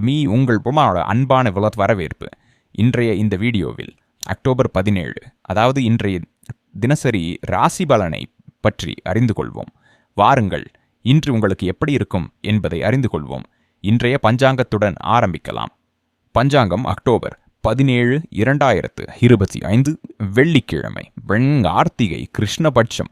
Me உங்கள் புமாவோட அன்பான விளத் வரவேற்பு. இன்றைய இந்த வீடியோவில் அக்டோபர் பதினேழு அதாவது இன்றைய தினசரி ராசி பலனை பற்றி அறிந்து கொள்வோம். வாருங்கள் இன்று உங்களுக்கு எப்படி இருக்கும் என்பதை அறிந்து கொள்வோம். இன்றைய பஞ்சாங்கத்துடன் ஆரம்பிக்கலாம். பஞ்சாங்கம் அக்டோபர் பதினேழு இரண்டாயிரத்து இருபத்தி ஐந்து வெள்ளிக்கிழமை வெண் கார்த்திகை கிருஷ்ணபட்சம்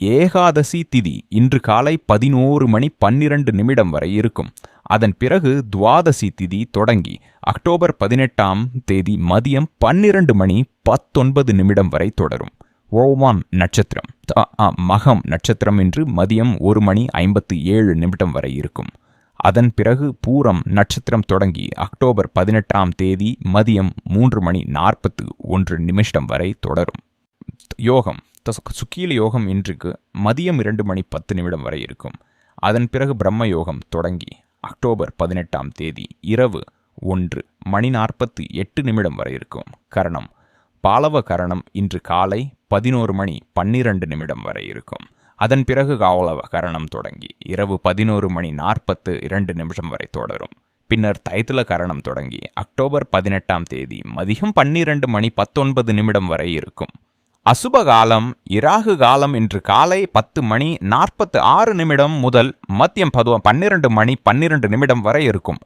ஏகாதசி திதி இன்று காலை பதினோரு மணி பன்னிரண்டு நிமிடம் வரை இருக்கும். அதன் பிறகு துவாதசி திதி தொடங்கி அக்டோபர் பதினெட்டாம் தேதி மதியம் பன்னிரண்டு மணி பத்தொன்பது நிமிடம் வரை தொடரும். ஓவான் நட்சத்திரம் மகம் நட்சத்திரம் இன்று மதியம் ஒரு மணி ஐம்பத்து ஏழு நிமிடம் வரை இருக்கும். அதன் பிறகு பூரம் நட்சத்திரம் தொடங்கி அக்டோபர் பதினெட்டாம் தேதி மதியம் மூன்று மணி நாற்பத்து ஒன்று நிமிஷம் வரை தொடரும். யோகம் சுக்கீல யோகம் இன்றுக்கு மதியம் இரண்டு மணி பத்து நிமிடம் வரை இருக்கும். அதன் பிறகு பிரம்ம யோகம் தொடங்கி அக்டோபர் பதினெட்டாம் தேதி இரவு ஒன்று மணி நாற்பத்தி எட்டு நிமிடம் வரை இருக்கும். கரணம். பாலவ கரணம் இன்று காலை பதினோரு மணி பன்னிரண்டு நிமிடம் வரை இருக்கும். அதன் பிறகு காவலவ கரணம் தொடங்கி இரவு பதினோரு மணி நாற்பத்து இரண்டு நிமிஷம் வரை தொடரும். பின்னர் தைத்துல கரணம் தொடங்கி அக்டோபர் பதினெட்டாம் தேதி மதியம் பன்னிரண்டு மணி பத்தொன்பது நிமிடம் வரை இருக்கும். அசுப காலம் இராகு காலம் இன்று காலை பத்து மணி நாற்பத்து ஆறு நிமிடம் முதல் மதியம் பதுவ பன்னிரண்டு மணி பன்னிரண்டு நிமிடம் வரை இருக்கும்.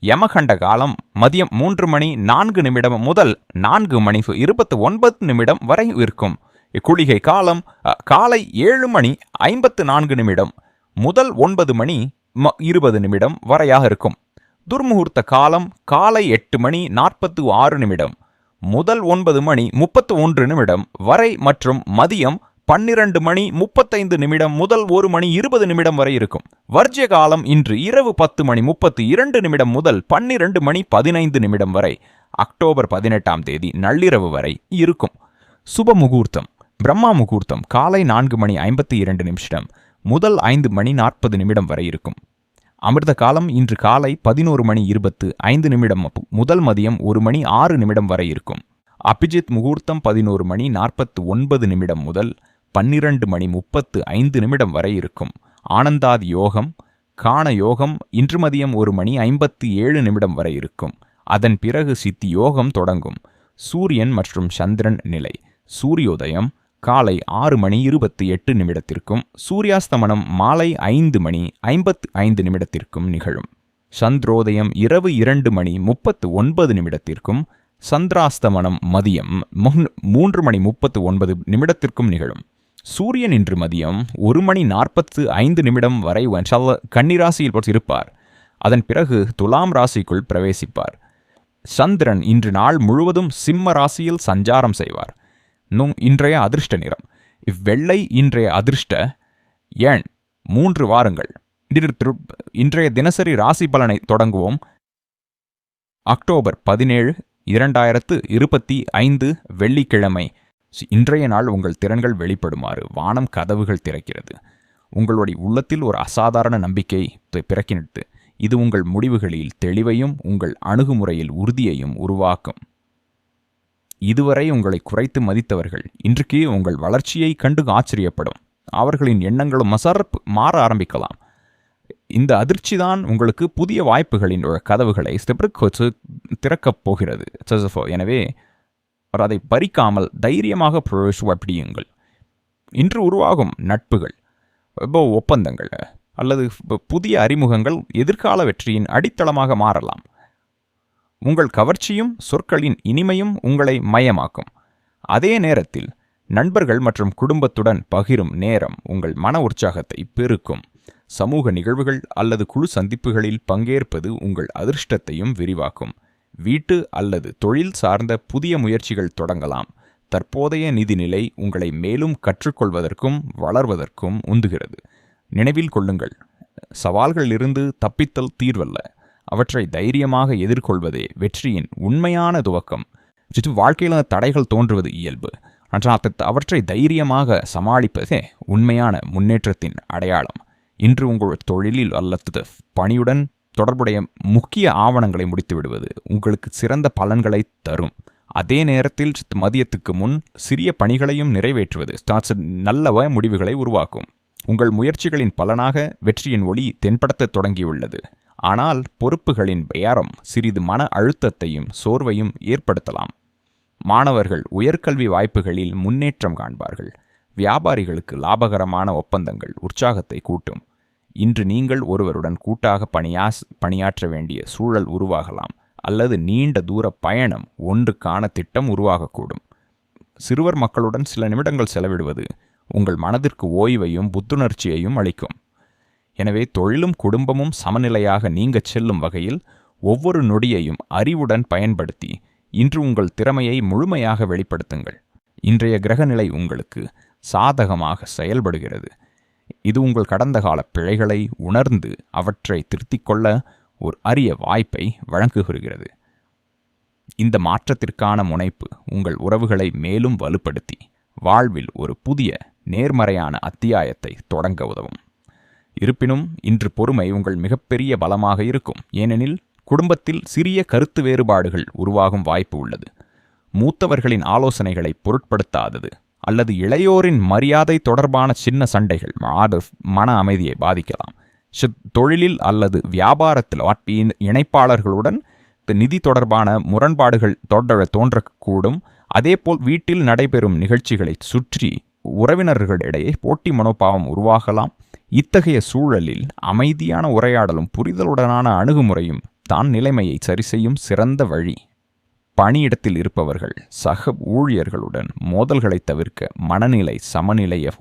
யமகண்ட காலம் மதியம் மூன்று மணி நான்கு நிமிடம் முதல் நான்கு மணி இருபத்து ஒன்பது நிமிடம் வரை இருக்கும். குளிகை காலம் காலை ஏழு மணி ஐம்பத்து நான்கு நிமிடம் முதல் ஒன்பது மணி ம- இருபது நிமிடம் வரையாக இருக்கும். துர்முகூர்த்த காலம் காலை எட்டு மணி நாற்பத்து ஆறு நிமிடம். முதல் ஒன்பது மணி முப்பத்து ஒன்று நிமிடம் வரை மற்றும் மதியம் பன்னிரண்டு மணி முப்பத்தைந்து நிமிடம் முதல் ஒரு மணி இருபது நிமிடம் வரை இருக்கும். வர்ஜ்ய காலம் இன்று இரவு பத்து மணி முப்பத்து இரண்டு நிமிடம் முதல் பன்னிரண்டு மணி பதினைந்து நிமிடம் வரை அக்டோபர் பதினெட்டாம் தேதி நள்ளிரவு வரை இருக்கும். சுப முகூர்த்தம் பிரம்மா முகூர்த்தம் காலை நான்கு மணி ஐம்பத்தி இரண்டு நிமிஷம் முதல் ஐந்து மணி நாற்பது நிமிடம் வரை இருக்கும். அமிர்த காலம் இன்று காலை பதினோரு மணி இருபத்து ஐந்து நிமிடம் முதல் மதியம் ஒரு மணி ஆறு நிமிடம் வரை இருக்கும். அபிஜித் முகூர்த்தம் பதினோரு மணி நாற்பத்து ஒன்பது நிமிடம் முதல் பன்னிரண்டு மணி முப்பத்து ஐந்து நிமிடம் வரை இருக்கும். ஆனந்தாதி யோகம் காண யோகம் இன்று மதியம் ஒரு மணி ஐம்பத்து ஏழு நிமிடம் வரை இருக்கும். அதன் பிறகு சித்தி யோகம் தொடங்கும். சூரியன் மற்றும் சந்திரன் நிலை. சூரியோதயம் காலை ஆறு மணி இருபத்தி எட்டு நிமிடத்திற்கும் சூரியாஸ்தமனம் மாலை ஐந்து மணி ஐம்பத்து ஐந்து நிமிடத்திற்கும் நிகழும். சந்திரோதயம் இரவு இரண்டு மணி முப்பத்து ஒன்பது நிமிடத்திற்கும் சந்திராஸ்தமனம் மதியம் முன்- மூன்று மணி முப்பத்து ஒன்பது நிமிடத்திற்கும் நிகழும். சூரியன் இன்று மதியம் ஒரு மணி நாற்பத்து ஐந்து நிமிடம் வரை கன்னிராசியில் இருப்பார் அதன் பிறகு துலாம் ராசிக்குள் பிரவேசிப்பார். சந்திரன் இன்று நாள் முழுவதும் சிம்ம ராசியில் சஞ்சாரம் செய்வார். நும் இன்றைய அதிர்ஷ்ட நிறம். இவ்வெள்ளை இன்றைய அதிர்ஷ்ட ஏன்? மூன்று வாரங்கள். இன்றைய தினசரி ராசி பலனை தொடங்குவோம். அக்டோபர் பதினேழு இரண்டாயிரத்து இருபத்தி ஐந்து வெள்ளிக்கிழமை. இன்றைய நாள் உங்கள் திறன்கள் வெளிப்படுமாறு வானம் கதவுகள் திறக்கிறது. உங்களுடைய உள்ளத்தில் ஒரு அசாதாரண நம்பிக்கை பிறக்கினிட்டு இது உங்கள் முடிவுகளில் தெளிவையும் உங்கள் அணுகுமுறையில் உறுதியையும் உருவாக்கும். இதுவரை உங்களை குறைத்து மதித்தவர்கள் இன்றைக்கு உங்கள் வளர்ச்சியை கண்டு ஆச்சரியப்படும். அவர்களின் எண்ணங்களும் மசரப் மாற ஆரம்பிக்கலாம். இந்த அதிர்ச்சி தான் உங்களுக்கு புதிய வாய்ப்புகளின் கதவுகளை ஸ்டெப்ருக்கு திறக்கப் போகிறது. செசஃபோ எனவே அவர் அதை பறிக்காமல் தைரியமாக பிடியுங்கள் இன்று உருவாகும் நட்புகள் ஒப்பந்தங்கள் அல்லது புதிய அறிமுகங்கள் எதிர்கால வெற்றியின் அடித்தளமாக மாறலாம். உங்கள் கவர்ச்சியும் சொற்களின் இனிமையும் உங்களை மயமாக்கும். அதே நேரத்தில் நண்பர்கள் மற்றும் குடும்பத்துடன் பகிரும் நேரம் உங்கள் மன உற்சாகத்தை பெருக்கும். சமூக நிகழ்வுகள் அல்லது குழு சந்திப்புகளில் பங்கேற்பது உங்கள் அதிர்ஷ்டத்தையும் விரிவாக்கும். வீட்டு அல்லது தொழில் சார்ந்த புதிய முயற்சிகள் தொடங்கலாம். தற்போதைய நிதிநிலை உங்களை மேலும் கற்றுக்கொள்வதற்கும் வளர்வதற்கும் உந்துகிறது. நினைவில் கொள்ளுங்கள் சவால்களிலிருந்து தப்பித்தல் தீர்வல்ல. அவற்றை தைரியமாக எதிர்கொள்வதே வெற்றியின் உண்மையான துவக்கம். சிற்று வாழ்க்கையில் தடைகள் தோன்றுவது இயல்பு. ஆனால் அவற்றை தைரியமாக சமாளிப்பதே உண்மையான முன்னேற்றத்தின் அடையாளம். இன்று உங்கள் தொழிலில் அல்லது பணியுடன் தொடர்புடைய முக்கிய ஆவணங்களை முடித்து விடுவது உங்களுக்கு சிறந்த பலன்களை தரும். அதே நேரத்தில் மதியத்துக்கு முன் சிறிய பணிகளையும் நிறைவேற்றுவது ஸ்டார்ட்ஸ் நல்ல முடிவுகளை உருவாக்கும். உங்கள் முயற்சிகளின் பலனாக வெற்றியின் ஒளி தென்படுத்த தொடங்கியுள்ளது. ஆனால் பொறுப்புகளின் பெயரம் சிறிது மன அழுத்தத்தையும் சோர்வையும் ஏற்படுத்தலாம். மாணவர்கள் உயர்கல்வி வாய்ப்புகளில் முன்னேற்றம் காண்பார்கள். வியாபாரிகளுக்கு லாபகரமான ஒப்பந்தங்கள் உற்சாகத்தை கூட்டும். இன்று நீங்கள் ஒருவருடன் கூட்டாக பணியாஸ் பணியாற்ற வேண்டிய சூழல் உருவாகலாம் அல்லது நீண்ட தூர பயணம் ஒன்றுக்கான திட்டம் உருவாகக்கூடும். சிறுவர் மக்களுடன் சில நிமிடங்கள் செலவிடுவது உங்கள் மனதிற்கு ஓய்வையும் புத்துணர்ச்சியையும் அளிக்கும். எனவே தொழிலும் குடும்பமும் சமநிலையாக நீங்கச் செல்லும் வகையில் ஒவ்வொரு நொடியையும் அறிவுடன் பயன்படுத்தி இன்று உங்கள் திறமையை முழுமையாக வெளிப்படுத்துங்கள். இன்றைய கிரகநிலை உங்களுக்கு சாதகமாக செயல்படுகிறது. இது உங்கள் கடந்த கால பிழைகளை உணர்ந்து அவற்றை திருத்திக் கொள்ள ஒரு அரிய வாய்ப்பை வழங்குகிறது. இந்த மாற்றத்திற்கான முனைப்பு உங்கள் உறவுகளை மேலும் வலுப்படுத்தி வாழ்வில் ஒரு புதிய நேர்மறையான அத்தியாயத்தை தொடங்க உதவும். இருப்பினும் இன்று பொறுமை உங்கள் மிகப்பெரிய பலமாக இருக்கும். ஏனெனில் குடும்பத்தில் சிறிய கருத்து வேறுபாடுகள் உருவாகும் வாய்ப்பு உள்ளது. மூத்தவர்களின் ஆலோசனைகளை பொருட்படுத்தாதது அல்லது இளையோரின் மரியாதை தொடர்பான சின்ன சண்டைகள் மன அமைதியை பாதிக்கலாம். தொழிலில் அல்லது வியாபாரத்தில் இணைப்பாளர்களுடன் நிதி தொடர்பான முரண்பாடுகள் தொடர தோன்றக்கூடும். அதேபோல் வீட்டில் நடைபெறும் நிகழ்ச்சிகளை சுற்றி உறவினர்களிடையே போட்டி மனோபாவம் உருவாகலாம். இத்தகைய சூழலில் அமைதியான உரையாடலும் புரிதலுடனான அணுகுமுறையும் தான் நிலைமையை சரி செய்யும் சிறந்த வழி. பணியிடத்தில் இருப்பவர்கள் சக ஊழியர்களுடன் மோதல்களை தவிர்க்க மனநிலை சமநிலையை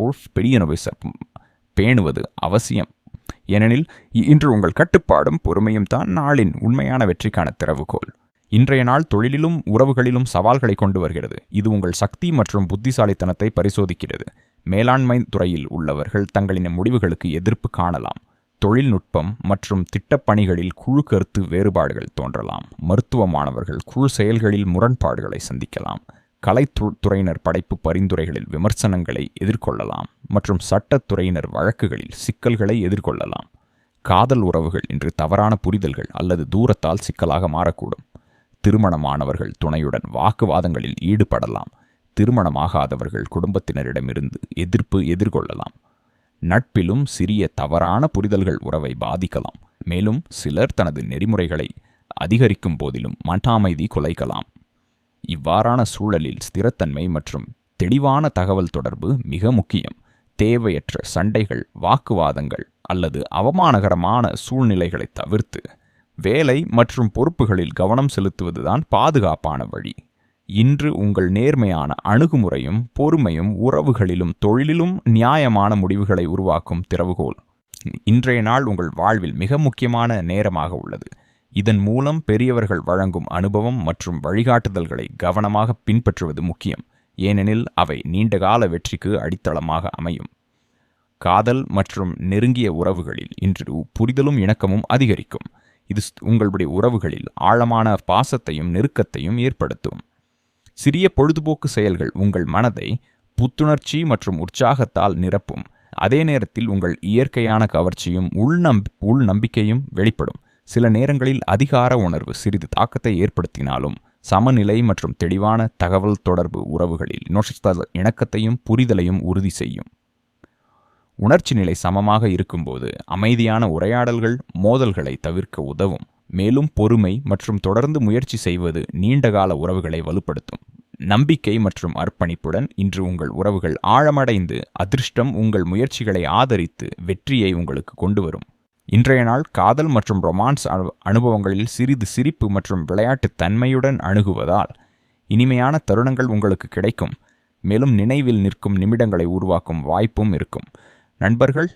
பேணுவது அவசியம். ஏனெனில் இன்று உங்கள் கட்டுப்பாடும் பொறுமையும் தான் நாளின் உண்மையான வெற்றிக்கான திறவுகோல். இன்றைய நாள் தொழிலிலும் உறவுகளிலும் சவால்களை கொண்டு வருகிறது. இது உங்கள் சக்தி மற்றும் புத்திசாலித்தனத்தை பரிசோதிக்கிறது. மேலாண்மை துறையில் உள்ளவர்கள் தங்களின் முடிவுகளுக்கு எதிர்ப்பு காணலாம். தொழில்நுட்பம் மற்றும் திட்டப்பணிகளில் குழு கருத்து வேறுபாடுகள் தோன்றலாம். மருத்துவ மாணவர்கள் குழு செயல்களில் முரண்பாடுகளை சந்திக்கலாம். கலைத்துறையினர் படைப்பு பரிந்துரைகளில் விமர்சனங்களை எதிர்கொள்ளலாம் மற்றும் சட்டத்துறையினர் வழக்குகளில் சிக்கல்களை எதிர்கொள்ளலாம். காதல் உறவுகள் இன்று தவறான புரிதல்கள் அல்லது தூரத்தால் சிக்கலாக மாறக்கூடும். திருமணமானவர்கள் துணையுடன் வாக்குவாதங்களில் ஈடுபடலாம். திருமணமாகாதவர்கள் குடும்பத்தினரிடமிருந்து எதிர்ப்பு எதிர்கொள்ளலாம். நட்பிலும் சிறிய தவறான புரிதல்கள் உறவை பாதிக்கலாம். மேலும் சிலர் தனது நெறிமுறைகளை அதிகரிக்கும் போதிலும் மன அமைதி குலைக்கலாம். இவ்வாறான சூழலில் ஸ்திரத்தன்மை மற்றும் தெளிவான தகவல் தொடர்பு மிக முக்கியம். தேவையற்ற சண்டைகள் வாக்குவாதங்கள் அல்லது அவமானகரமான சூழ்நிலைகளை தவிர்த்து வேலை மற்றும் பொறுப்புகளில் கவனம் செலுத்துவதுதான் பாதுகாப்பான வழி. இன்று உங்கள் நேர்மையான அணுகுமுறையும் பொறுமையும் உறவுகளிலும் தொழிலிலும் நியாயமான முடிவுகளை உருவாக்கும் திறவுகோல் இன்றைய நாள் உங்கள் வாழ்வில் மிக முக்கியமான நேரமாக உள்ளது. இதன் மூலம் பெரியவர்கள் வழங்கும் அனுபவம் மற்றும் வழிகாட்டுதல்களை கவனமாக பின்பற்றுவது முக்கியம். ஏனெனில் அவை நீண்டகால வெற்றிக்கு அடித்தளமாக அமையும். காதல் மற்றும் நெருங்கிய உறவுகளில் இன்று புரிதலும் இணக்கமும் அதிகரிக்கும். இது உங்களுடைய உறவுகளில் ஆழமான பாசத்தையும் நெருக்கத்தையும் ஏற்படுத்தும். சிறிய பொழுதுபோக்கு செயல்கள் உங்கள் மனதை புத்துணர்ச்சி மற்றும் உற்சாகத்தால் நிரப்பும். அதே நேரத்தில் உங்கள் இயற்கையான கவர்ச்சியும் உள்நம் உள் நம்பிக்கையும் வெளிப்படும். சில நேரங்களில் அதிகார உணர்வு சிறிது தாக்கத்தை ஏற்படுத்தினாலும் சமநிலை மற்றும் தெளிவான தகவல் தொடர்பு உறவுகளில் இணக்கத்தையும் புரிதலையும் உறுதி செய்யும். உணர்ச்சி நிலை சமமாக இருக்கும்போது அமைதியான உரையாடல்கள் மோதல்களை தவிர்க்க உதவும். மேலும் பொறுமை மற்றும் தொடர்ந்து முயற்சி செய்வது நீண்டகால உறவுகளை வலுப்படுத்தும். நம்பிக்கை மற்றும் அர்ப்பணிப்புடன் இன்று உங்கள் உறவுகள் ஆழமடைந்து அதிர்ஷ்டம் உங்கள் முயற்சிகளை ஆதரித்து வெற்றியை உங்களுக்கு கொண்டு வரும் இன்றைய நாள் காதல் மற்றும் ரொமான்ஸ் அனுபவங்களில் சிறிது சிரிப்பு மற்றும் விளையாட்டு தன்மையுடன் அணுகுவதால் இனிமையான தருணங்கள் உங்களுக்கு கிடைக்கும். மேலும் நினைவில் நிற்கும் நிமிடங்களை உருவாக்கும் வாய்ப்பும் இருக்கும். நண்பர்கள்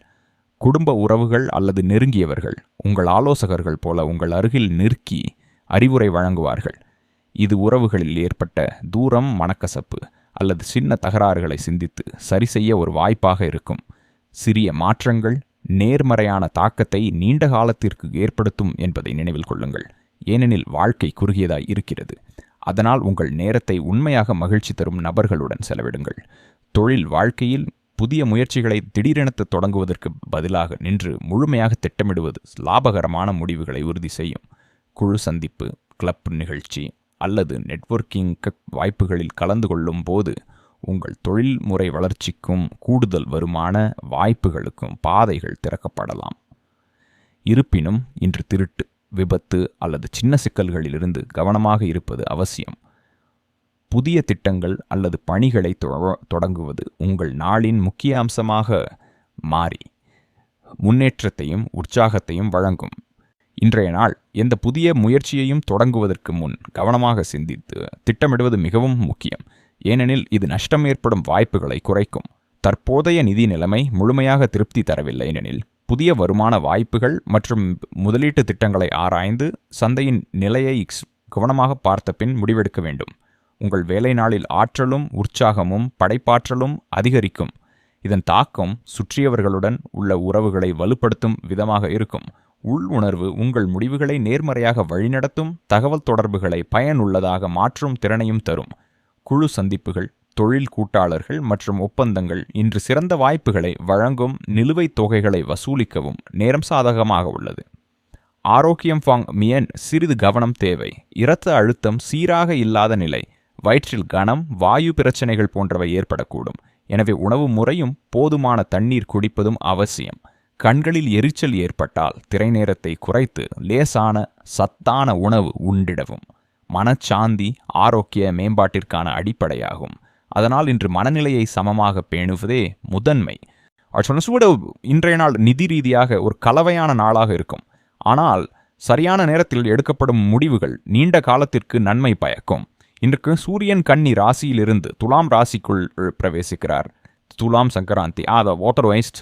குடும்ப உறவுகள் அல்லது நெருங்கியவர்கள் உங்கள் ஆலோசகர்கள் போல உங்கள் அருகில் நிற்கி அறிவுரை வழங்குவார்கள். இது உறவுகளில் ஏற்பட்ட தூரம் மனக்கசப்பு அல்லது சின்ன தகராறுகளை சிந்தித்து சரி செய்ய ஒரு வாய்ப்பாக இருக்கும். சிறிய மாற்றங்கள் நேர்மறையான தாக்கத்தை நீண்ட காலத்திற்கு ஏற்படுத்தும் என்பதை நினைவில் கொள்ளுங்கள். ஏனெனில் வாழ்க்கை குறுகியதாய் இருக்கிறது. அதனால் உங்கள் நேரத்தை உண்மையாக மகிழ்ச்சி தரும் நபர்களுடன் செலவிடுங்கள். தொழில் வாழ்க்கையில் புதிய முயற்சிகளை திடீரெனத்து தொடங்குவதற்கு பதிலாக நின்று முழுமையாக திட்டமிடுவது லாபகரமான முடிவுகளை உறுதி செய்யும். குழு சந்திப்பு கிளப் நிகழ்ச்சி அல்லது நெட்வொர்க்கிங் வாய்ப்புகளில் கலந்து கொள்ளும் போது உங்கள் தொழில்முறை வளர்ச்சிக்கும் கூடுதல் வருமான வாய்ப்புகளுக்கும் பாதைகள் திறக்கப்படலாம். இருப்பினும் இன்று திருட்டு விபத்து அல்லது சின்ன சிக்கல்களிலிருந்து கவனமாக இருப்பது அவசியம். புதிய திட்டங்கள் அல்லது பணிகளை தொடங்குவது உங்கள் நாளின் முக்கிய அம்சமாக மாறி முன்னேற்றத்தையும் உற்சாகத்தையும் வழங்கும். இன்றைய நாள் எந்த புதிய முயற்சியையும் தொடங்குவதற்கு முன் கவனமாக சிந்தித்து திட்டமிடுவது மிகவும் முக்கியம். ஏனெனில் இது நஷ்டம் ஏற்படும் வாய்ப்புகளை குறைக்கும். தற்போதைய நிதி நிலைமை முழுமையாக திருப்தி தரவில்லை எனில் புதிய வருமான வாய்ப்புகள் மற்றும் முதலீட்டு திட்டங்களை ஆராய்ந்து சந்தையின் நிலையை கவனமாக பார்த்த பின் முடிவெடுக்க வேண்டும். உங்கள் வேலை நாளில் ஆற்றலும் உற்சாகமும் படைப்பாற்றலும் அதிகரிக்கும். இதன் தாக்கம் சுற்றியவர்களுடன் உள்ள உறவுகளை வலுப்படுத்தும் விதமாக இருக்கும். உள் உணர்வு உங்கள் முடிவுகளை நேர்மறையாக வழிநடத்தும் தகவல் தொடர்புகளை பயனுள்ளதாக மாற்றும் திறனையும் தரும். குழு சந்திப்புகள் தொழில் கூட்டாளர்கள் மற்றும் ஒப்பந்தங்கள் இன்று சிறந்த வாய்ப்புகளை வழங்கும் நிலுவைத் தொகைகளை வசூலிக்கவும் நேரம் சாதகமாக உள்ளது. ஆரோக்கியம் ஃபாங் மியன் சிறிது கவனம் தேவை. இரத்த அழுத்தம் சீராக இல்லாத நிலை. வயிற்றில் கனம் வாயு பிரச்சனைகள் போன்றவை ஏற்படக்கூடும். எனவே உணவு முறையும் போதுமான தண்ணீர் குடிப்பதும் அவசியம். கண்களில் எரிச்சல் ஏற்பட்டால் திரை நேரத்தை குறைத்து லேசான சத்தான உணவு உண்டிடவும். மனச்சாந்தி ஆரோக்கிய மேம்பாட்டிற்கான அடிப்படையாகும். அதனால் இன்று மனநிலையை சமமாக பேணுவதே முதன்மை. சொன்ன சூட இன்றைய நாள் நிதி ரீதியாக ஒரு கலவையான நாளாக இருக்கும். ஆனால் சரியான நேரத்தில் எடுக்கப்படும் முடிவுகள் நீண்ட காலத்திற்கு நன்மை பயக்கும். இன்றைக்கு சூரியன் கன்னி ராசியிலிருந்து துலாம் ராசிக்குள் பிரவேசிக்கிறார். துலாம் சங்கராந்தி ஆத வாட்டர் வைஸ்ட்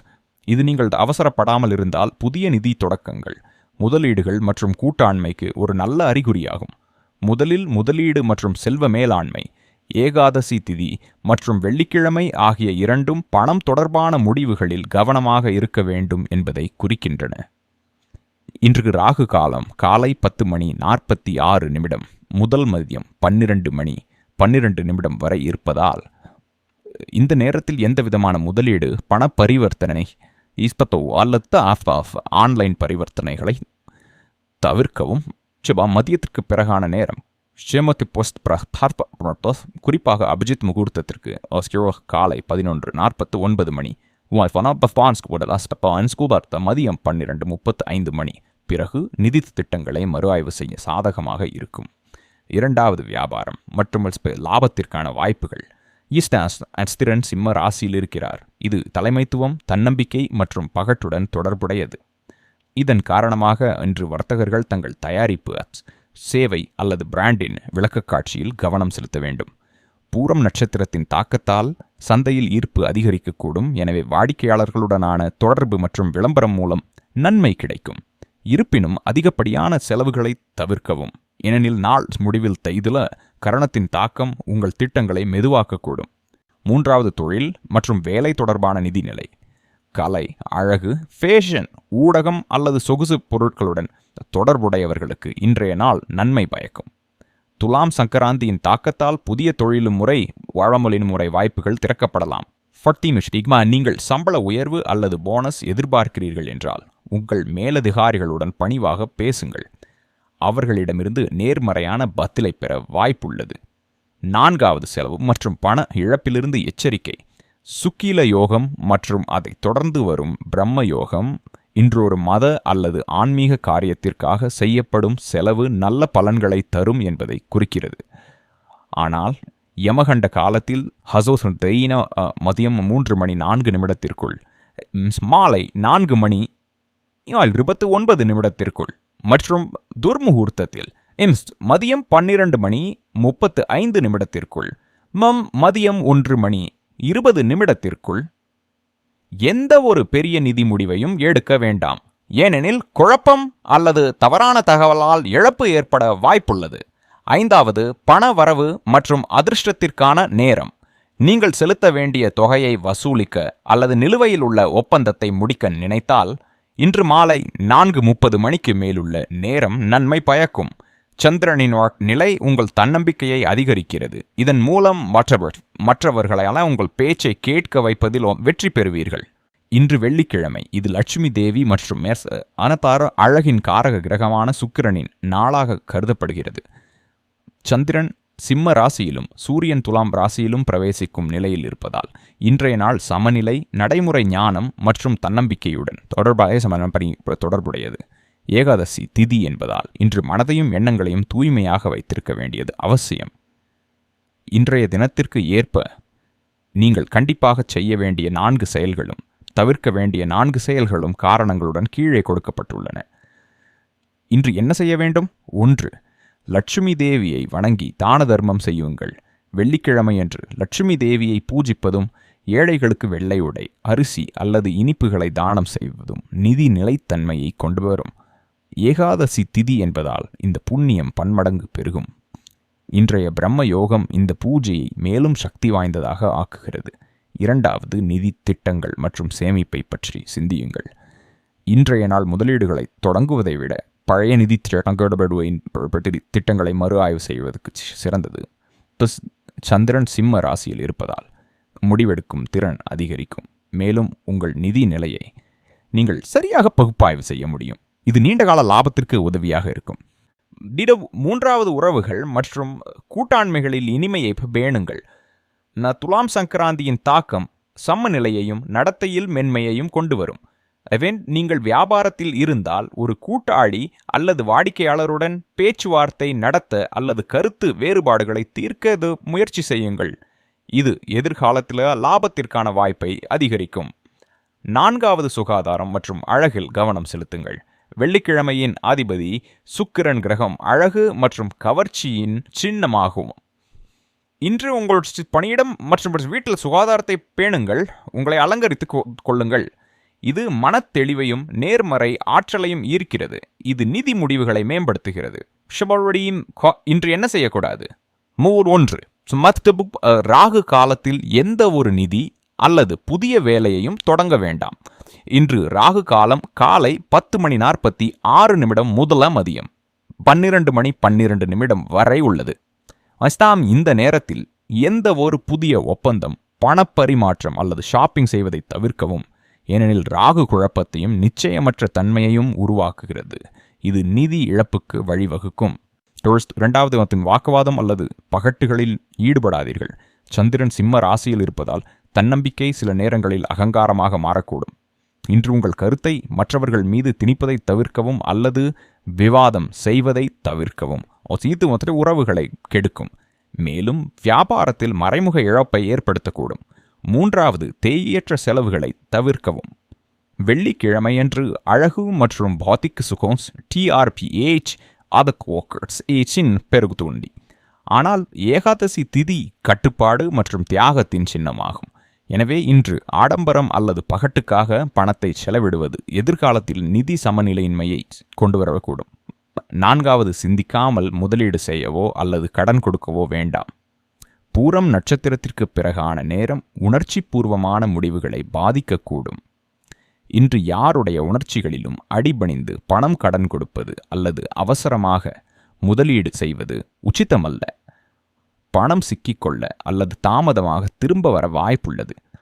இது நீங்கள் அவசரப்படாமல் இருந்தால் புதிய நிதி தொடக்கங்கள் முதலீடுகள் மற்றும் கூட்டாண்மைக்கு ஒரு நல்ல அறிகுறியாகும். முதலில் முதலீடு மற்றும் செல்வ மேலாண்மை ஏகாதசி திதி மற்றும் வெள்ளிக்கிழமை ஆகிய இரண்டும் பணம் தொடர்பான முடிவுகளில் கவனமாக இருக்க வேண்டும் என்பதை குறிக்கின்றன. இன்று ராகு காலம் காலை பத்து மணி நாற்பத்தி ஆறு நிமிடம் முதல் மதியம் பன்னிரண்டு மணி பன்னிரண்டு நிமிடம் வரை இருப்பதால் இந்த நேரத்தில் எந்த விதமான முதலீடு பண பரிவர்த்தனை இஸ்பத்தோ அல்லது ஆஃப் ஆஃப் ஆன்லைன் பரிவர்த்தனைகளை தவிர்க்கவும். சுபா மதியத்திற்கு பிறகான நேரம். ஷேமத்தி போஸ்ட் பிரதார்ப குறிப்பாக அபிஜித் முகூர்த்தத்திற்கு காலை பதினொன்று நாற்பத்து ஒன்பது மணி. ஸ்கூபார்த்த மதியம் பன்னிரெண்டு முப்பத்து ஐந்து மணி. பிறகு நிதி திட்டங்களை மறு ஆய்வு செய்ய சாதகமாக இருக்கும். இரண்டாவது வியாபாரம் மற்றும் லாபத்திற்கான வாய்ப்புகள். ஈஸ்ட் அஸ்திரன் சிம்ம ராசியில் இருக்கிறார். இது தலைமைத்துவம் தன்னம்பிக்கை மற்றும் பகட்டுடன் தொடர்புடையது. இதன் காரணமாக இன்று வர்த்தகர்கள் தங்கள் தயாரிப்பு சேவை அல்லது பிராண்டின் விளக்கக்காட்சியில் கவனம் செலுத்த வேண்டும். பூரம் நட்சத்திரத்தின் தாக்கத்தால் சந்தையில் ஈர்ப்பு அதிகரிக்கக்கூடும். எனவே வாடிக்கையாளர்களுடனான தொடர்பு மற்றும் விளம்பரம் மூலம் நன்மை கிடைக்கும். இருப்பினும் அதிகப்படியான செலவுகளை தவிர்க்கவும். ஏனெனில் நாள் முடிவில் தைதுல கரணத்தின் தாக்கம் உங்கள் திட்டங்களை மெதுவாக்கக்கூடும். மூன்றாவது தொழில் மற்றும் வேலை தொடர்பான நிதிநிலை. கலை அழகு ஃபேஷன் ஊடகம் அல்லது சொகுசு பொருட்களுடன் தொடர்புடையவர்களுக்கு இன்றைய நாள் நன்மை பயக்கும். துலாம் சங்கராந்தியின் தாக்கத்தால் புதிய தொழிலும் முறை வழமொழின் முறை வாய்ப்புகள் திறக்கப்படலாம். ஃபட்டி மிஸ்டிக்மா நீங்கள் சம்பள உயர்வு அல்லது போனஸ் எதிர்பார்க்கிறீர்கள் என்றால் உங்கள் மேலதிகாரிகளுடன் பணிவாக பேசுங்கள். அவர்களிடமிருந்து நேர்மறையான பதிலை பெற வாய்ப்புள்ளது. நான்காவது செலவு மற்றும் பண இழப்பிலிருந்து எச்சரிக்கை. சுக்கீல யோகம் மற்றும் அதை தொடர்ந்து வரும் பிரம்ம யோகம் இன்றொரு மத அல்லது ஆன்மீக காரியத்திற்காக செய்யப்படும் செலவு நல்ல பலன்களை தரும் என்பதை குறிக்கிறது. ஆனால் யமகண்ட காலத்தில் ஹசோஸ் தெய்ன மதியம் மூன்று மணி நான்கு நிமிடத்திற்குள் மாலை நான்கு மணி இருபத்தி ஒன்பது நிமிடத்திற்குள் மற்றும் துர்முகூர்த்தத்தில் இம்ஸ் மதியம் பன்னிரண்டு மணி முப்பத்து ஐந்து நிமிடத்திற்குள் மம் மதியம் ஒன்று மணி இருபது நிமிடத்திற்குள் எந்த ஒரு பெரிய நிதி முடிவையும் எடுக்க வேண்டாம். ஏனெனில் குழப்பம் அல்லது தவறான தகவலால் இழப்பு ஏற்பட வாய்ப்புள்ளது. ஐந்தாவது பண வரவு மற்றும் அதிர்ஷ்டத்திற்கான நேரம். நீங்கள் செலுத்த வேண்டிய தொகையை வசூலிக்க அல்லது நிலுவையில் உள்ள ஒப்பந்தத்தை முடிக்க நினைத்தால் இன்று மாலை நான்கு முப்பது மணிக்கு மேலுள்ள நேரம் நன்மை பயக்கும். சந்திரனின் நிலை உங்கள் தன்னம்பிக்கையை அதிகரிக்கிறது. இதன் மூலம் மற்றவர் மற்றவர்களால் உங்கள் பேச்சை கேட்க வைப்பதில் வெற்றி பெறுவீர்கள். இன்று வெள்ளிக்கிழமை இது லட்சுமி தேவி மற்றும் அனதார அழகின் காரக கிரகமான சுக்கிரனின் நாளாக கருதப்படுகிறது. சந்திரன் சிம்ம ராசியிலும் சூரியன் துலாம் ராசியிலும் பிரவேசிக்கும் நிலையில் இருப்பதால் இன்றைய நாள் சமநிலை நடைமுறை ஞானம் மற்றும் தன்னம்பிக்கையுடன் தொடர்பாக சமன்பரி தொடர்புடையது. ஏகாதசி திதி என்பதால் இன்று மனதையும் எண்ணங்களையும் தூய்மையாக வைத்திருக்க வேண்டியது அவசியம். இன்றைய தினத்திற்கு ஏற்ப நீங்கள் கண்டிப்பாக செய்ய வேண்டிய நான்கு செயல்களும் தவிர்க்க வேண்டிய நான்கு செயல்களும் காரணங்களுடன் கீழே கொடுக்கப்பட்டுள்ளன. இன்று என்ன செய்ய வேண்டும்? ஒன்று லட்சுமி தேவியை வணங்கி தான தர்மம் செய்யுங்கள். வெள்ளிக்கிழமையன்று லட்சுமி தேவியை பூஜிப்பதும் ஏழைகளுக்கு வெள்ளை உடை அரிசி அல்லது இனிப்புகளை தானம் செய்வதும் நிதி நிலைத்தன்மையை கொண்டு வரும். ஏகாதசி திதி என்பதால் இந்த புண்ணியம் பன்மடங்கு பெருகும். இன்றைய பிரம்ம யோகம் இந்த பூஜையை மேலும் சக்தி வாய்ந்ததாக ஆக்குகிறது. இரண்டாவது நிதி திட்டங்கள் மற்றும் சேமிப்பை பற்றி சிந்தியுங்கள். இன்றைய நாள் முதலீடுகளை தொடங்குவதை விட பழைய நிதி திட்டங்களுடன் திட்டங்களை மறு ஆய்வு செய்வதற்கு சிறந்தது. சந்திரன் சிம்ம ராசியில் இருப்பதால் முடிவெடுக்கும் திறன் அதிகரிக்கும். மேலும் உங்கள் நிதி நிலையை நீங்கள் சரியாக பகுப்பாய்வு செய்ய முடியும். இது நீண்டகால லாபத்திற்கு உதவியாக இருக்கும். திட மூன்றாவது உறவுகள் மற்றும் கூட்டாண்மைகளில் இனிமையை பேணுங்கள். ந துலாம் சங்கராந்தியின் தாக்கம் சமநிலையையும் நடத்தையில் மென்மையையும் கொண்டு வரும் எனவே நீங்கள் வியாபாரத்தில் இருந்தால் ஒரு கூட்டாளி அல்லது வாடிக்கையாளருடன் பேச்சுவார்த்தை நடத்த அல்லது கருத்து வேறுபாடுகளை தீர்க்க முயற்சி செய்யுங்கள். இது எதிர்காலத்தில் லாபத்திற்கான வாய்ப்பை அதிகரிக்கும். நான்காவது சுகாதாரம் மற்றும் அழகில் கவனம் செலுத்துங்கள். வெள்ளிக்கிழமையின் அதிபதி சுக்கிரன் கிரகம் அழகு மற்றும் கவர்ச்சியின் சின்னமாகும். இன்று உங்கள் பணியிடம் மற்றும் வீட்டில் சுகாதாரத்தை பேணுங்கள். உங்களை அலங்கரித்து கொள்ளுங்கள். இது மனத்தெளிவையும் நேர்மறை ஆற்றலையும் ஈர்க்கிறது. இது நிதி முடிவுகளை மேம்படுத்துகிறது. ஷபடியின் இன்று என்ன செய்யக்கூடாது? மூர் ஒன்று. ராகு காலத்தில் எந்த ஒரு நிதி அல்லது புதிய வேலையையும் தொடங்க வேண்டாம். இன்று ராகு காலம் காலை பத்து மணி நாற்பத்தி ஆறு நிமிடம் முதல மதியம் பன்னிரண்டு மணி பன்னிரண்டு நிமிடம் வரை உள்ளது. அஸ்தாம் இந்த நேரத்தில் எந்த ஒரு புதிய ஒப்பந்தம் பணப்பரிமாற்றம் அல்லது ஷாப்பிங் செய்வதை தவிர்க்கவும் ஏனெனில் ராகு குழப்பத்தையும் நிச்சயமற்ற தன்மையையும் உருவாக்குகிறது. இது நிதி இழப்புக்கு வழிவகுக்கும். இரண்டாவது மத்தின் வாக்குவாதம் அல்லது பகட்டுகளில் ஈடுபடாதீர்கள். சந்திரன் சிம்ம ராசியில் இருப்பதால் தன்னம்பிக்கை சில நேரங்களில் அகங்காரமாக மாறக்கூடும். இன்று உங்கள் கருத்தை மற்றவர்கள் மீது திணிப்பதை தவிர்க்கவும் அல்லது விவாதம் செய்வதை தவிர்க்கவும். சீத்து மற்ற உறவுகளை கெடுக்கும். மேலும் வியாபாரத்தில் மறைமுக இழப்பை ஏற்படுத்தக்கூடும். மூன்றாவது தேயற்ற செலவுகளை தவிர்க்கவும். வெள்ளிக்கிழமையன்று அழகு மற்றும் பாத்திக் சுகோன்ஸ் டிஆர்பிஏச் அதக் ஓக்கர்ஸ் ஏச்சின் பெருகுதூண்டி ஆனால் ஏகாதசி திதி கட்டுப்பாடு மற்றும் தியாகத்தின் சின்னமாகும். எனவே இன்று ஆடம்பரம் அல்லது பகட்டுக்காக பணத்தை செலவிடுவது எதிர்காலத்தில் நிதி சமநிலையின்மையை கொண்டு வரக்கூடும். நான்காவது சிந்திக்காமல் முதலீடு செய்யவோ அல்லது கடன் கொடுக்கவோ வேண்டாம். பூரம் நட்சத்திரத்திற்கு பிறகான நேரம் உணர்ச்சி பூர்வமான முடிவுகளை பாதிக்கக்கூடும். இன்று யாருடைய உணர்ச்சிகளிலும் அடிபணிந்து பணம் கடன் கொடுப்பது அல்லது அவசரமாக முதலீடு செய்வது உச்சிதமல்ல. பணம் சிக்கிக்கொள்ள அல்லது தாமதமாக திரும்ப வர வாய்ப்புள்ளது.